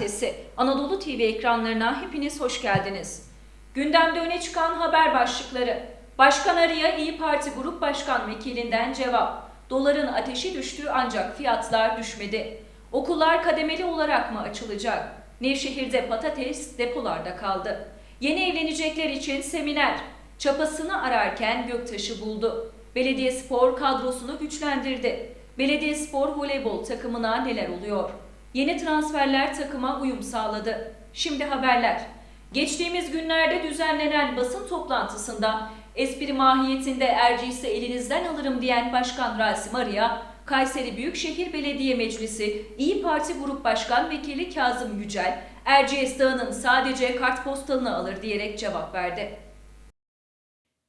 Pazartesi. Anadolu TV ekranlarına hepiniz hoş geldiniz. Gündemde öne çıkan haber başlıkları. Başkan Arı'ya İyi Parti Grup Başkan Vekilinden cevap. Doların ateşi düştü ancak fiyatlar düşmedi. Okullar kademeli olarak mı açılacak? Nevşehir'de patates depolarda kaldı. Yeni evlenecekler için seminer. Çapasını ararken Göktaş'ı buldu. Belediyespor kadrosunu güçlendirdi. Belediyespor voleybol takımına neler oluyor? Yeni transferler takıma uyum sağladı. Şimdi haberler. Geçtiğimiz günlerde düzenlenen basın toplantısında espri mahiyetinde Erciyes'i elinizden alırım diyen Başkan Rasim Arı'ya Kayseri Büyükşehir Belediye Meclisi İyi Parti Grup Başkan Vekili Kazım Yücel, Erciyes Dağı'nın sadece kartpostalını alır diyerek cevap verdi.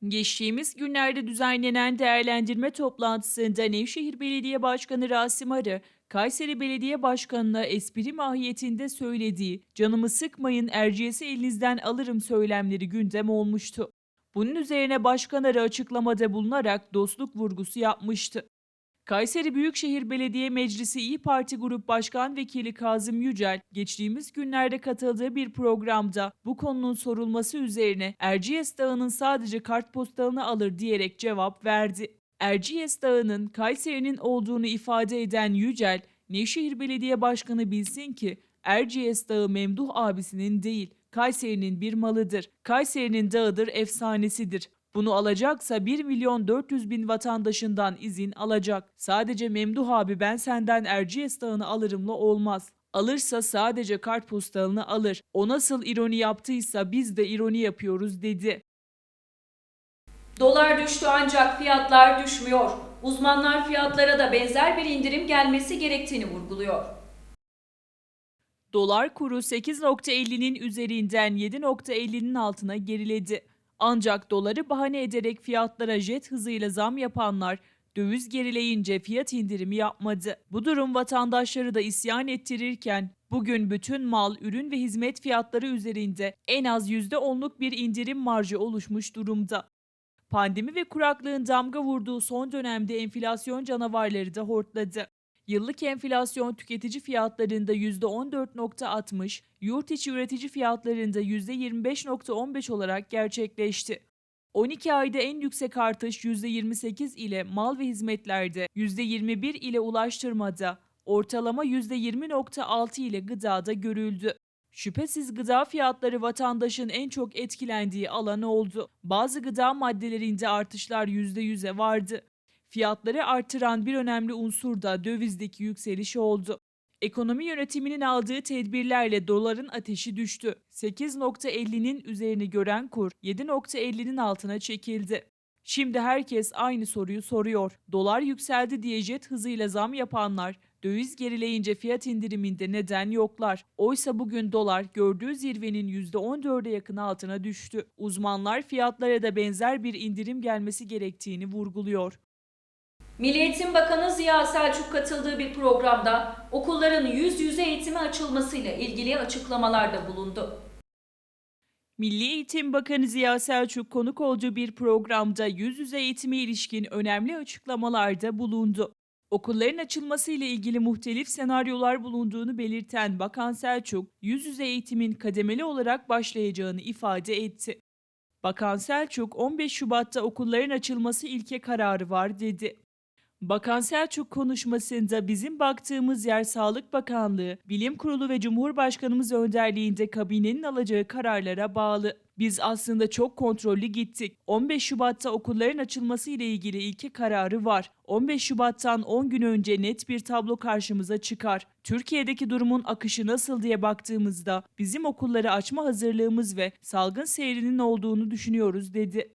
Geçtiğimiz günlerde düzenlenen değerlendirme toplantısında Nevşehir Belediye Başkanı Rasim Arı, Kayseri Belediye Başkanı'na espri mahiyetinde söylediği "Canımı sıkmayın, Erciyes'i elinizden alırım" söylemleri gündem olmuştu. Bunun üzerine Başkan Arı açıklamada bulunarak dostluk vurgusu yapmıştı. Kayseri Büyükşehir Belediye Meclisi İyi Parti Grup Başkan Vekili Kazım Yücel, geçtiğimiz günlerde katıldığı bir programda bu konunun sorulması üzerine Erciyes Dağı'nın sadece kartpostalını alır diyerek cevap verdi. Erciyes Dağı'nın Kayseri'nin olduğunu ifade eden Yücel, Nevşehir Belediye Başkanı bilsin ki Erciyes Dağı Memduh abisinin değil, Kayseri'nin bir malıdır. Kayseri'nin dağıdır, efsanesidir. Bunu alacaksa 1 milyon 400 bin vatandaşından izin alacak. Sadece Memduh abi ben senden Erciyes Dağı'nı alırımla olmaz. Alırsa sadece kartpostalını alır. O nasıl ironi yaptıysa biz de ironi yapıyoruz dedi. Dolar düştü ancak fiyatlar düşmüyor. Uzmanlar fiyatlara da benzer bir indirim gelmesi gerektiğini vurguluyor. Dolar kuru 8.50'nin üzerinden 7.50'nin altına geriledi. Ancak doları bahane ederek fiyatlara jet hızıyla zam yapanlar döviz gerileyince fiyat indirimi yapmadı. Bu durum vatandaşları da isyan ettirirken bugün bütün mal, ürün ve hizmet fiyatları üzerinde en az %10'luk bir indirim marjı oluşmuş durumda. Pandemi ve kuraklığın damga vurduğu son dönemde enflasyon canavarları da hortladı. Yıllık enflasyon tüketici fiyatlarında %14.60, yurt içi üretici fiyatlarında %25.15 olarak gerçekleşti. 12 ayda en yüksek artış %28 ile mal ve hizmetlerde, %21 ile ulaştırmada, ortalama %20.6 ile gıdada görüldü. Şüphesiz gıda fiyatları vatandaşın en çok etkilendiği alan oldu. Bazı gıda maddelerinde artışlar %100'e vardı. Fiyatları artıran bir önemli unsur da dövizdeki yükseliş oldu. Ekonomi yönetiminin aldığı tedbirlerle doların ateşi düştü. 8.50'nin üzerini gören kur 7.50'nin altına çekildi. Şimdi herkes aynı soruyu soruyor. Dolar yükseldi diye jet hızıyla zam yapanlar döviz gerileyince fiyat indiriminde neden yoklar. Oysa bugün dolar gördüğü zirvenin %14'e yakın altına düştü. Uzmanlar fiyatlara da benzer bir indirim gelmesi gerektiğini vurguluyor. Milli Eğitim Bakanı Ziya Selçuk katıldığı bir programda okulların yüz yüze eğitime açılmasıyla ilgili açıklamalarda bulundu. Milli Eğitim Bakanı Ziya Selçuk konuk olduğu bir programda yüz yüze eğitime ilişkin önemli açıklamalarda bulundu. Okulların açılması ile ilgili muhtelif senaryolar bulunduğunu belirten Bakan Selçuk, yüz yüze eğitimin kademeli olarak başlayacağını ifade etti. Bakan Selçuk, 15 Şubat'ta okulların açılması ilke kararı var dedi. Bakan Selçuk konuşmasında bizim baktığımız yer Sağlık Bakanlığı, Bilim Kurulu ve Cumhurbaşkanımız önderliğinde kabinenin alacağı kararlara bağlı. Biz aslında çok kontrollü gittik. 15 Şubat'ta okulların açılması ile ilgili ilke kararı var. 15 Şubat'tan 10 gün önce net bir tablo karşımıza çıkar. Türkiye'deki durumun akışı nasıl diye baktığımızda bizim okulları açma hazırlığımız ve salgın seyrinin olduğunu düşünüyoruz dedi.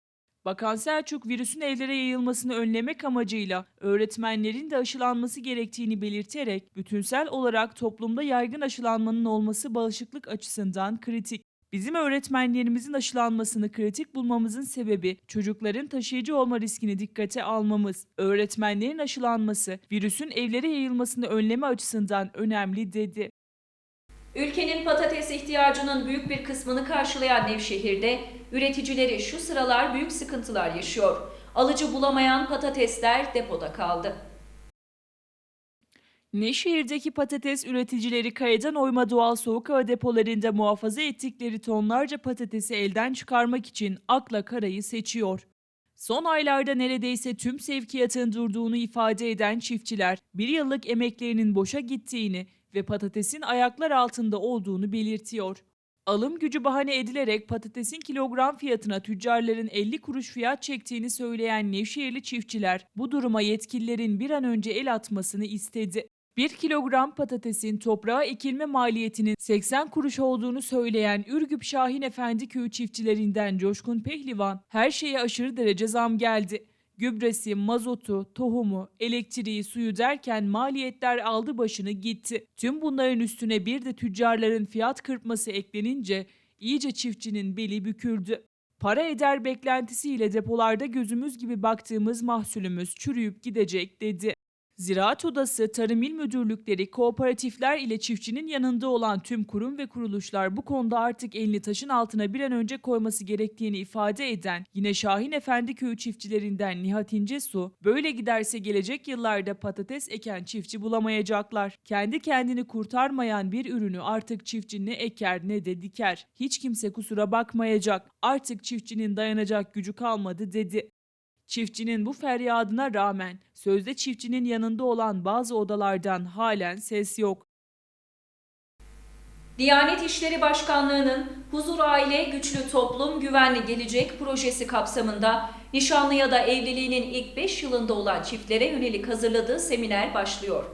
Bakan Selçuk virüsün evlere yayılmasını önlemek amacıyla öğretmenlerin de aşılanması gerektiğini belirterek bütünsel olarak toplumda yaygın aşılanmanın olması bağışıklık açısından kritik. Bizim öğretmenlerimizin aşılanmasını kritik bulmamızın sebebi çocukların taşıyıcı olma riskini dikkate almamız. Öğretmenlerin aşılanması virüsün evlere yayılmasını önleme açısından önemli dedi. Ülkenin patates ihtiyacının büyük bir kısmını karşılayan Nevşehir'de üreticileri şu sıralar büyük sıkıntılar yaşıyor. Alıcı bulamayan patatesler depoda kaldı. Nevşehir'deki patates üreticileri kayadan oyma doğal soğuk hava depolarında muhafaza ettikleri tonlarca patatesi elden çıkarmak için akla karayı seçiyor. Son aylarda neredeyse tüm sevkiyatın durduğunu ifade eden çiftçiler, bir yıllık emeklerinin boşa gittiğini ve patatesin ayaklar altında olduğunu belirtiyor. Alım gücü bahane edilerek patatesin kilogram fiyatına tüccarların 50 kuruş fiyat çektiğini söyleyen Nevşehirli çiftçiler bu duruma yetkililerin bir an önce el atmasını istedi. 1 kilogram patatesin toprağa ekilme maliyetinin 80 kuruş olduğunu söyleyen Ürgüp Şahin Efendi köyü çiftçilerinden Coşkun Pehlivan, her şeye aşırı derece zam geldi. Gübresi, mazotu, tohumu, elektriği, suyu derken maliyetler aldı başını gitti. Tüm bunların üstüne bir de tüccarların fiyat kırpması eklenince iyice çiftçinin beli büküldü. Para eder beklentisiyle depolarda gözümüz gibi baktığımız mahsulümüz çürüyüp gidecek dedi. Ziraat Odası, Tarım İl Müdürlükleri, kooperatifler ile çiftçinin yanında olan tüm kurum ve kuruluşlar bu konuda artık elini taşın altına bir an önce koyması gerektiğini ifade eden yine Şahin Efendi köyü çiftçilerinden Nihat İncesu, böyle giderse gelecek yıllarda patates eken çiftçi bulamayacaklar. Kendi kendini kurtarmayan bir ürünü artık çiftçi ne eker ne de diker. Hiç kimse kusura bakmayacak. Artık çiftçinin dayanacak gücü kalmadı dedi. Çiftçinin bu feryadına rağmen sözde çiftçinin yanında olan bazı odalardan halen ses yok. Diyanet İşleri Başkanlığı'nın Huzur Aile Güçlü Toplum Güvenli Gelecek projesi kapsamında nişanlı ya da evliliğinin ilk 5 yılında olan çiftlere yönelik hazırladığı seminer başlıyor.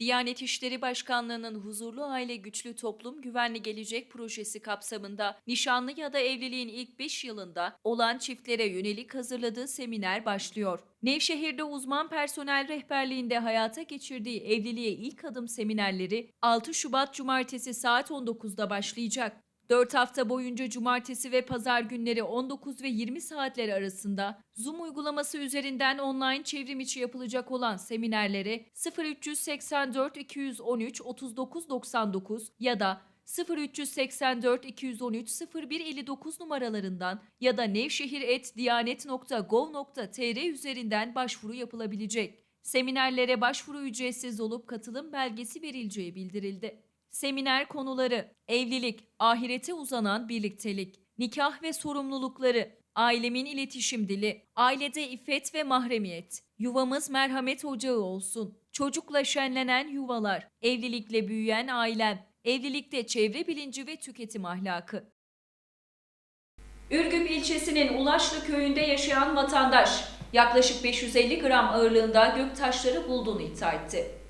Diyanet İşleri Başkanlığı'nın Huzurlu Aile Güçlü Toplum Güvenli Gelecek projesi kapsamında nişanlı ya da evliliğin ilk 5 yılında olan çiftlere yönelik hazırladığı seminer başlıyor. Nevşehir'de uzman personel rehberliğinde hayata geçirdiği evliliğe ilk adım seminerleri 6 Şubat Cumartesi saat 19'da başlayacak. 4 hafta boyunca cumartesi ve pazar günleri 19 ve 20 saatler arasında Zoom uygulaması üzerinden online çevrim içi yapılacak olan seminerlere 0384 213 3999 ya da 0384 213 0159 numaralarından ya da nevşehir.diyanet.gov.tr üzerinden başvuru yapılabilecek. Seminerlere başvuru ücretsiz olup katılım belgesi verileceği bildirildi. Seminer konuları evlilik, ahirete uzanan birliktelik, nikah ve sorumlulukları, ailemin iletişim dili, ailede iffet ve mahremiyet, yuvamız merhamet ocağı olsun, çocukla şenlenen yuvalar, evlilikle büyüyen ailem, evlilikte çevre bilinci ve tüketim ahlakı. Ürgüp ilçesinin Ulaşlı köyünde yaşayan vatandaş yaklaşık 550 gram ağırlığında gök taşları bulduğunu iddia etti.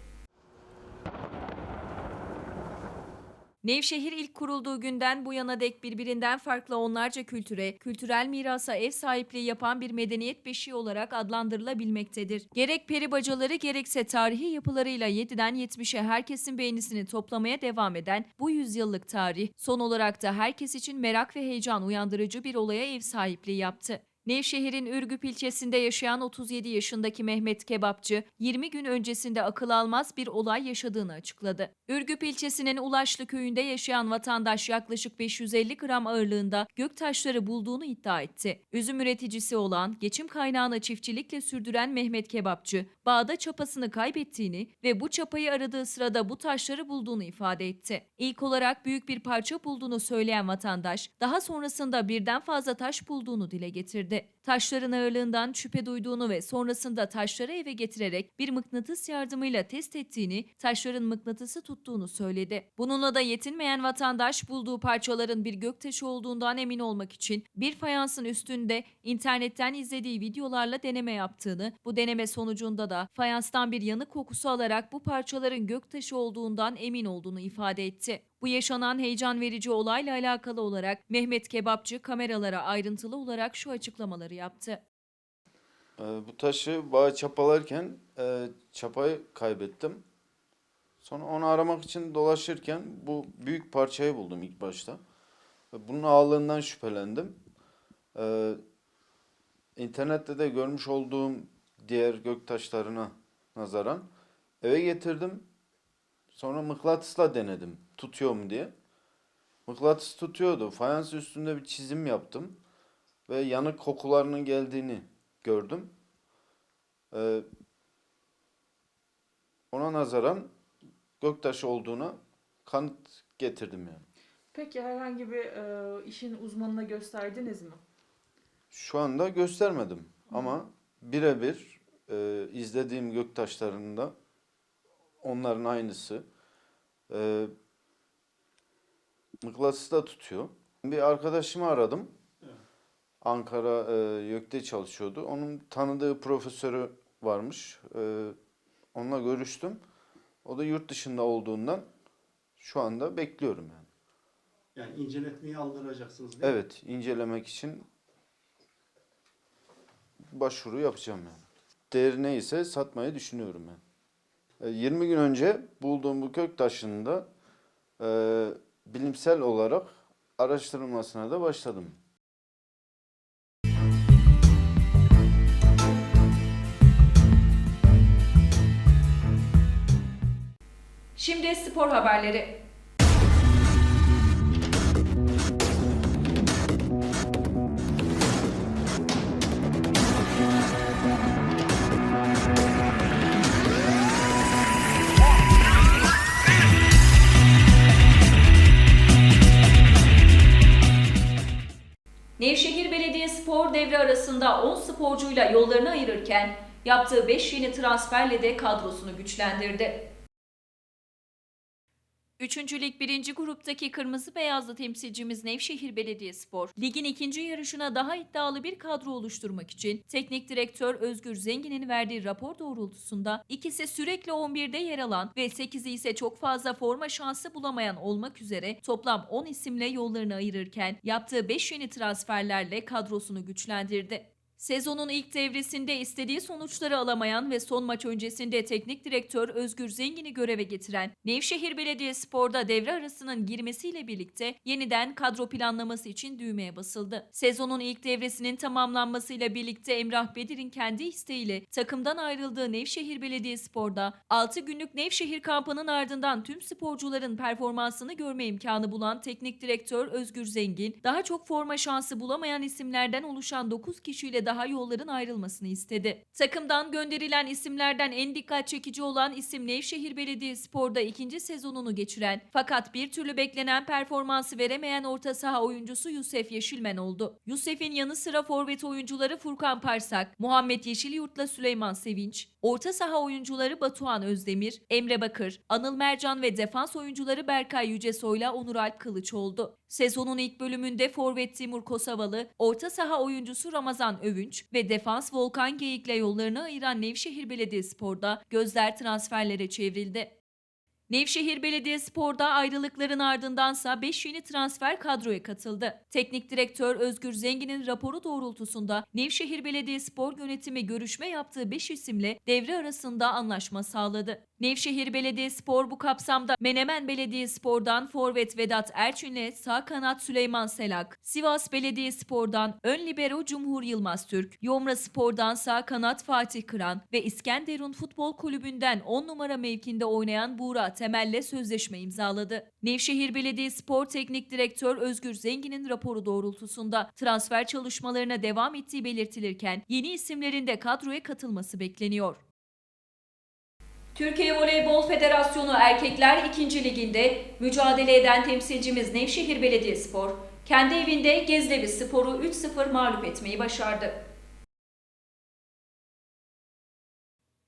Nevşehir ilk kurulduğu günden bu yana dek birbirinden farklı onlarca kültüre, kültürel mirasa ev sahipliği yapan bir medeniyet beşiği olarak adlandırılabilmektedir. Gerek peri bacaları gerekse tarihi yapılarıyla 7'den 70'e herkesin beğenisini toplamaya devam eden bu yüzyıllık tarih, son olarak da herkes için merak ve heyecan uyandırıcı bir olaya ev sahipliği yaptı. Nevşehir'in Ürgüp ilçesinde yaşayan 37 yaşındaki Mehmet Kebapçı, 20 gün öncesinde akıl almaz bir olay yaşadığını açıkladı. Ürgüp ilçesinin Ulaşlı köyünde yaşayan vatandaş yaklaşık 550 gram ağırlığında gök taşları bulduğunu iddia etti. Üzüm üreticisi olan, geçim kaynağını çiftçilikle sürdüren Mehmet Kebapçı, bağda çapasını kaybettiğini ve bu çapayı aradığı sırada bu taşları bulduğunu ifade etti. İlk olarak büyük bir parça bulduğunu söyleyen vatandaş, daha sonrasında birden fazla taş bulduğunu dile getirdi. Taşların ağırlığından şüphe duyduğunu ve sonrasında taşları eve getirerek bir mıknatıs yardımıyla test ettiğini, taşların mıknatısı tuttuğunu söyledi. Bununla da yetinmeyen vatandaş bulduğu parçaların bir göktaşı olduğundan emin olmak için bir fayansın üstünde internetten izlediği videolarla deneme yaptığını, bu deneme sonucunda da fayanstan bir yanık kokusu alarak bu parçaların göktaşı olduğundan emin olduğunu ifade etti. Bu yaşanan heyecan verici olayla alakalı olarak Mehmet Kebapçı kameralara ayrıntılı olarak şu açıklamaları yaptı. Ee, bu taşı bağı çapalarken e, çapayı kaybettim. Sonra onu aramak için dolaşırken bu büyük parçayı buldum ilk başta. Bunun ağırlığından şüphelendim. Ee, internette de görmüş olduğum diğer gök taşlarına nazaran eve getirdim. Sonra mıknatısla denedim. Tutuyor mu diye. Mıknatıs tutuyordu. Fayans üstünde bir çizim yaptım. Ve yanık kokularının geldiğini gördüm. Ee, ona nazaran göktaşı olduğuna kanıt getirdim yani. Peki herhangi bir e, işin uzmanına gösterdiniz mi? Şu anda göstermedim ama birebir e, izlediğim göktaşlarında onların aynısı. E, mıknatıs da tutuyor. Bir arkadaşımı aradım. Ankara e, YÖK'te çalışıyordu. Onun tanıdığı profesörü varmış. E, onunla görüştüm. O da yurt dışında olduğundan şu anda bekliyorum yani. Yani inceletmeyi aldıracaksınız değil mi? Evet, incelemek için başvuru yapacağım yani. Değeri neyse satmayı düşünüyorum ben. E, 20 gün önce bulduğum bu kök taşında e, bilimsel olarak araştırılmasına da başladım. Şimdi spor haberleri. Nevşehir Belediyespor devre arasında 10 sporcuyla yollarını ayırırken yaptığı 5 yeni transferle de kadrosunu güçlendirdi. Üçüncü Lig 1. gruptaki kırmızı beyazlı temsilcimiz Nevşehir Belediyespor, ligin ikinci yarışına daha iddialı bir kadro oluşturmak için teknik direktör Özgür Zengin'in verdiği rapor doğrultusunda ikisi sürekli 11'de yer alan ve 8'i ise çok fazla forma şansı bulamayan olmak üzere toplam 10 isimle yollarını ayırırken yaptığı 5 yeni transferlerle kadrosunu güçlendirdi. Sezonun ilk devresinde istediği sonuçları alamayan ve son maç öncesinde teknik direktör Özgür Zengin'i göreve getiren Nevşehir Belediyespor'da devre arasının girmesiyle birlikte yeniden kadro planlaması için düğmeye basıldı. Sezonun ilk devresinin tamamlanmasıyla birlikte Emrah Bedir'in kendi isteğiyle takımdan ayrıldığı Nevşehir Belediyespor'da 6 günlük Nevşehir kampının ardından tüm sporcuların performansını görme imkanı bulan teknik direktör Özgür Zengin, daha çok forma şansı bulamayan isimlerden oluşan 9 kişiyle daha yolların ayrılmasını istedi. Takımdan gönderilen isimlerden en dikkat çekici olan isim Nevşehir Belediyespor'da ikinci sezonunu geçiren fakat bir türlü beklenen performansı veremeyen orta saha oyuncusu Yusuf Yeşilmen oldu. Yusuf'in yanı sıra forvet oyuncuları Furkan Parsak, Muhammed Yeşilyurt'la Süleyman Sevinç, orta saha oyuncuları Batuhan Özdemir, Emre Bakır, Anıl Mercan ve defans oyuncuları Berkay Yücesoy'la Onur Alp Kılıç oldu. Sezonun ilk bölümünde forvet Timur Kosavalı, orta saha oyuncusu Ramazan Övünç ve defans Volkan Geyik'le yollarını ayıran Nevşehir Belediyespor'da gözler transferlere çevrildi. Nevşehir Belediyespor'da ayrılıkların ardındansa 5 yeni transfer kadroya katıldı. Teknik direktör Özgür Zengin'in raporu doğrultusunda Nevşehir Belediyespor yönetimi görüşme yaptığı 5 isimle devre arasında anlaşma sağladı. Nevşehir Belediyespor bu kapsamda Menemen Belediyespor'dan forvet Vedat Erçin'le sağ kanat Süleyman Selak, Sivas Belediyespor'dan ön libero Cumhur Yılmaz Türk, Yomra Spor'dan sağ kanat Fatih Kıran ve İskenderun Futbol Kulübü'nden 10 numara mevkinde oynayan Buğra Temel'le sözleşme imzaladı. Nevşehir Belediyespor Teknik Direktör Özgür Zengin'in raporu doğrultusunda transfer çalışmalarına devam ettiği belirtilirken yeni isimlerin de kadroya katılması bekleniyor. Türkiye Voleybol Federasyonu Erkekler 2. Liginde mücadele eden temsilcimiz Nevşehir Belediyespor, kendi evinde Gezlevi Spor'u 3-0 mağlup etmeyi başardı.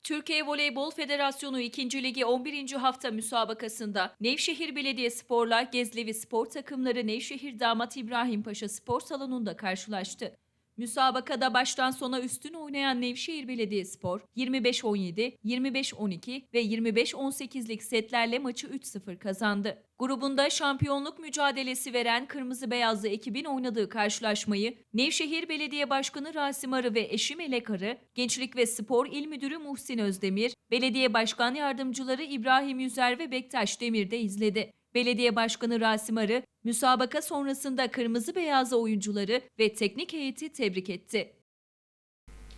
Türkiye Voleybol Federasyonu 2. Ligi 11. hafta müsabakasında Nevşehir Belediyespor'la Gezlevi Spor takımları Nevşehir Damat İbrahim Paşa Spor Salonu'nda karşılaştı. Müsabakada baştan sona üstün oynayan Nevşehir Belediyespor 25-17, 25-12 ve 25-18'lik setlerle maçı 3-0 kazandı. Grubunda şampiyonluk mücadelesi veren Kırmızı Beyazlı ekibin oynadığı karşılaşmayı Nevşehir Belediye Başkanı Rasim Arı ve eşi Melek Arı, Gençlik ve Spor İl Müdürü Muhsin Özdemir, Belediye Başkan Yardımcıları İbrahim Yüzer ve Bektaş Demir de izledi. Belediye Başkanı Rasim Arı, müsabaka sonrasında kırmızı beyazlı oyuncuları ve teknik heyeti tebrik etti.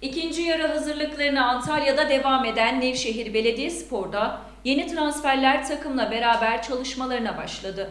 İkinci yarı hazırlıklarına Antalya'da devam eden Nevşehir Belediyespor'da yeni transferler takımla beraber çalışmalarına başladı.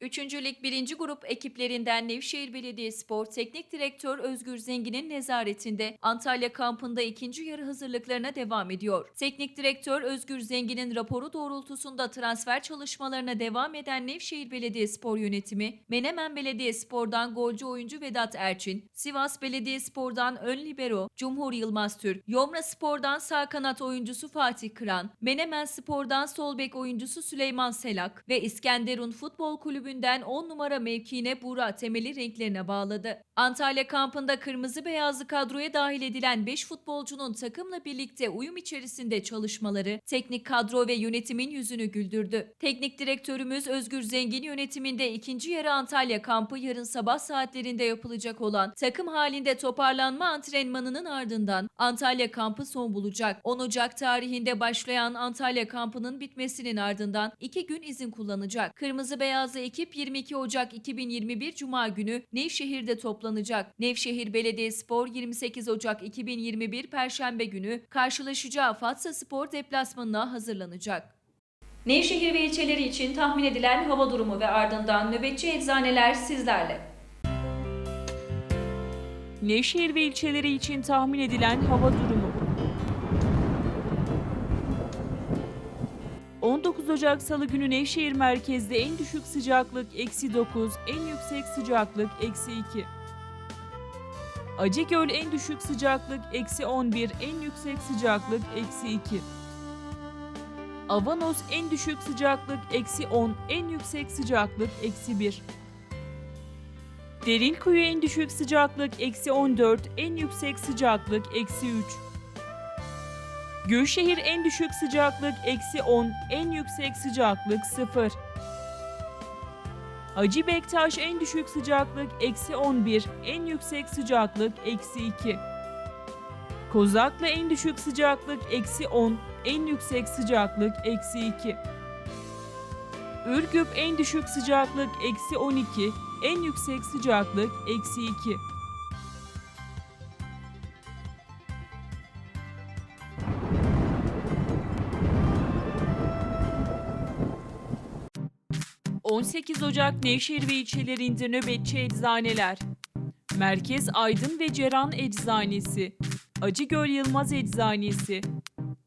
3. Lig 1. grup ekiplerinden Nevşehir Belediyespor Teknik Direktör Özgür Zengin'in nezaretinde Antalya kampında ikinci yarı hazırlıklarına devam ediyor. Teknik Direktör Özgür Zengin'in raporu doğrultusunda transfer çalışmalarına devam eden Nevşehir Belediyespor yönetimi, Menemen Belediyespor'dan golcü oyuncu Vedat Erçin, Sivas Belediyespor'dan ön libero Cumhur Yılmaz Türk, Yomra Spor'dan sağ kanat oyuncusu Fatih Kıran, Menemen Spor'dan sol bek oyuncusu Süleyman Selak ve İskenderun Futbol Kulübü'nden 10 numara mevkiine Buğra Temel'i renklerine bağladı. Antalya kampında kırmızı beyazlı kadroya dahil edilen 5 futbolcunun takımla birlikte uyum içerisinde çalışmaları teknik kadro ve yönetimin yüzünü güldürdü. Teknik direktörümüz Özgür Zengin yönetiminde ikinci yarı Antalya kampı yarın sabah saatlerinde yapılacak olan takım halinde toparlanma antrenmanının ardından Antalya kampı son bulacak. 10 Ocak tarihinde başlayan Antalya kampının bitmesinin ardından 2 gün izin kullanacak. Kırmızı beyazlı ekip 22 Ocak 2021 Cuma günü Nevşehir'de toplanacak. Nevşehir Belediyespor 28 Ocak 2021 Perşembe günü karşılaşacağı Fatsa Spor deplasmanına hazırlanacak. Nevşehir ve ilçeleri için tahmin edilen hava durumu ve ardından nöbetçi eczaneler sizlerle. Nevşehir ve ilçeleri için tahmin edilen hava durumu. 19 Ocak Salı günü Nevşehir merkezde en düşük sıcaklık eksi 9, en yüksek sıcaklık eksi 2. Acıgöl en düşük sıcaklık eksi 11, en yüksek sıcaklık eksi 2. Avanos en düşük sıcaklık eksi 10, en yüksek sıcaklık eksi 1. Derinkuyu en düşük sıcaklık eksi 14, en yüksek sıcaklık eksi 3. Gülşehir en düşük sıcaklık eksi 10, en yüksek sıcaklık 0. Hacı Bektaş en düşük sıcaklık eksi 11, en yüksek sıcaklık eksi 2. Kozaklı en düşük sıcaklık eksi 10, en yüksek sıcaklık eksi 2. Ürgüp en düşük sıcaklık eksi 12, en yüksek sıcaklık eksi 2. ...18 Ocak Nevşehir ve ilçelerinde nöbetçi eczaneler. Merkez Aydın ve Ceran Eczanesi. Acıgöl Yılmaz Eczanesi.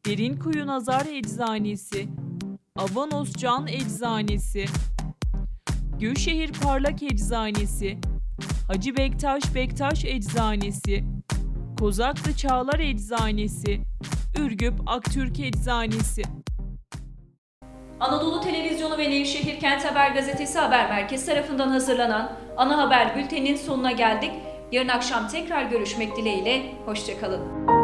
Derinkuyu Nazar Eczanesi. Avanos Can Eczanesi. Gülşehir Parlak Eczanesi, Hacı Bektaş Bektaş Eczanesi, Kozaklı Çağlar Eczanesi, Ürgüp Aktürk Eczanesi. Anadolu Televizyonu ve Nevşehir Kent Haber Gazetesi Haber Merkezi tarafından hazırlanan ana haber bülteninin sonuna geldik. Yarın akşam tekrar görüşmek dileğiyle, hoşçakalın.